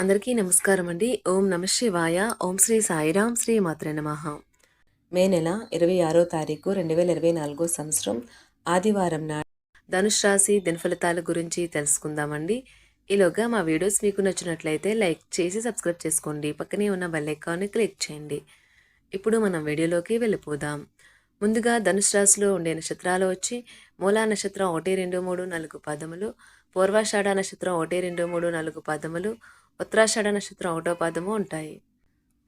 అందరికీ నమస్కారం అండి. ఓం నమ శివాయ. ఓం శ్రీ సాయిరాం శ్రీ మాత్ర నమః. మే నెల ఇరవై ఆరో తారీఖు రెండు వేల ఇరవై నాలుగో సంవత్సరం ఆదివారం నాడు ధనుష్ రాశి దినఫలితాల గురించి తెలుసుకుందామండి. ఈలోగా మా వీడియోస్ మీకు నచ్చినట్లయితే లైక్ చేసి సబ్స్క్రైబ్ చేసుకోండి. పక్కనే ఉన్న బెల్ ఐకాన్ని క్లిక్ చేయండి. ఇప్పుడు మనం వీడియోలోకి వెళ్ళిపోదాం. ముందుగా ధనుష్ రాశిలో ఉండే నక్షత్రాలు వచ్చి మూలా నక్షత్రం ఒకటి రెండు మూడు నాలుగు పదములు పూర్వాషాఢ నక్షత్రం ఒకటి రెండు మూడు నాలుగు పదములు ఉత్తరాషాఢ నక్షత్రం ఒకటో పాదము ఉంటాయి.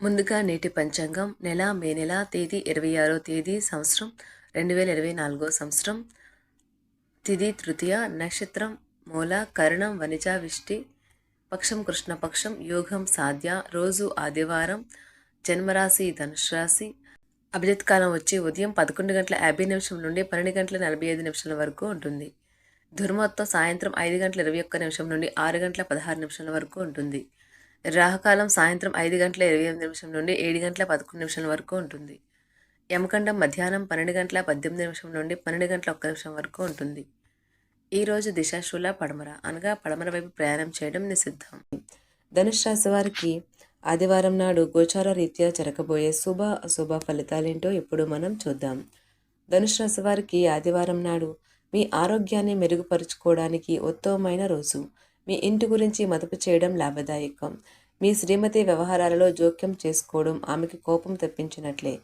ముందుగా నేటి పంచాంగం నెల మే నెల తేదీ ఇరవై ఆరో తేదీ సంవత్సరం రెండు వేల ఇరవై నాలుగో సంవత్సరం. తిది తృతీయ నక్షత్రం మూల కరణం వనిజ విష్టి పక్షం కృష్ణపక్షం యోగం సాధ్య రోజు ఆదివారం జన్మరాశి ధనుసు రాశి అభిజిత్ కాలం వచ్చి ఉదయం పదకొండు గంటల యాభై నిమిషం నుండి పన్నెండు గంటల నలభై ఐదు నిమిషాల వరకు ఉంటుంది. దుర్మొత్తం సాయంత్రం ఐదు గంటల ఇరవై ఒక్క నిమిషం నుండి ఆరు గంటల పదహారు నిమిషాల వరకు ఉంటుంది. రాహకాలం సాయంత్రం ఐదు గంటల ఇరవై ఎనిమిది నిమిషం నుండి ఏడు గంటల పదకొండు నిమిషాల వరకు ఉంటుంది. యమకండం మధ్యాహ్నం పన్నెండు గంటల పద్దెనిమిది నిమిషం నుండి పన్నెండు గంటల ఒక్క నిమిషం వరకు ఉంటుంది. ఈరోజు దిశాశూల పడమర అనగా పడమర వైపు ప్రయాణం చేయడం నిషిద్ధం. ధనుష్ రాశి వారికి ఆదివారం నాడు గోచార రీత్యా జరగబోయే శుభ అశుభ ఫలితాలేంటో ఇప్పుడు మనం చూద్దాం. ధనుష్ రాశి వారికి ఆదివారం నాడు మీ ఆరోగ్యాన్ని మెరుగుపరుచుకోవడానికి ఉత్తమమైన రోజు. మీ ఇంటి గురించి మదుపు చేయడం లాభదాయకం. మీ శ్రీమతి వ్యవహారాలలో జోక్యం చేసుకోవడం ఆమెకి కోపం తెప్పించినట్లే.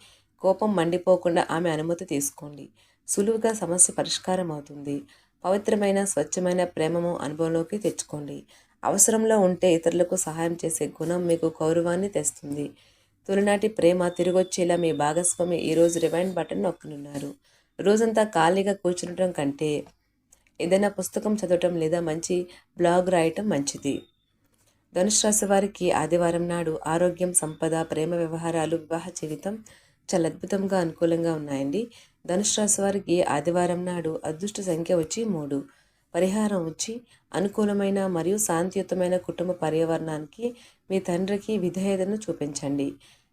కోపం మండిపోకుండా ఆమె అనుమతి తీసుకోండి. సులువుగా సమస్య పరిష్కారం అవుతుంది పవిత్రమైన స్వచ్ఛమైన ప్రేమము అనుభవంలోకి తెచ్చుకోండి. అవసరంలో ఉంటే ఇతరులకు సహాయం చేసే గుణం మీకు గౌరవాన్ని తెస్తుంది. తొలినాటి ప్రేమ తిరిగొచ్చేలా మీ భాగస్వామి ఈరోజు రివైండ్ బటన్ నొక్కనున్నారు. రోజంతా ఖాళీగా కూర్చుండటం కంటే ఏదైనా పుస్తకం చదవటం లేదా మంచి బ్లాగ్ రాయటం మంచిది. ధనుష్ రాశి వారికి ఆదివారం నాడు ఆరోగ్యం సంపద ప్రేమ వ్యవహారాలు వివాహ జీవితం చాలా అద్భుతంగా అనుకూలంగా ఉన్నాయండి. ధనుష్ రాశి వారికి ఆదివారం నాడు అదృష్ట సంఖ్య వచ్చి మూడు. పరిహారం వచ్చి అనుకూలమైన మరియు శాంతియుతమైన కుటుంబ పర్యావరణానికి మీ తండ్రికి విధేయతను చూపించండి.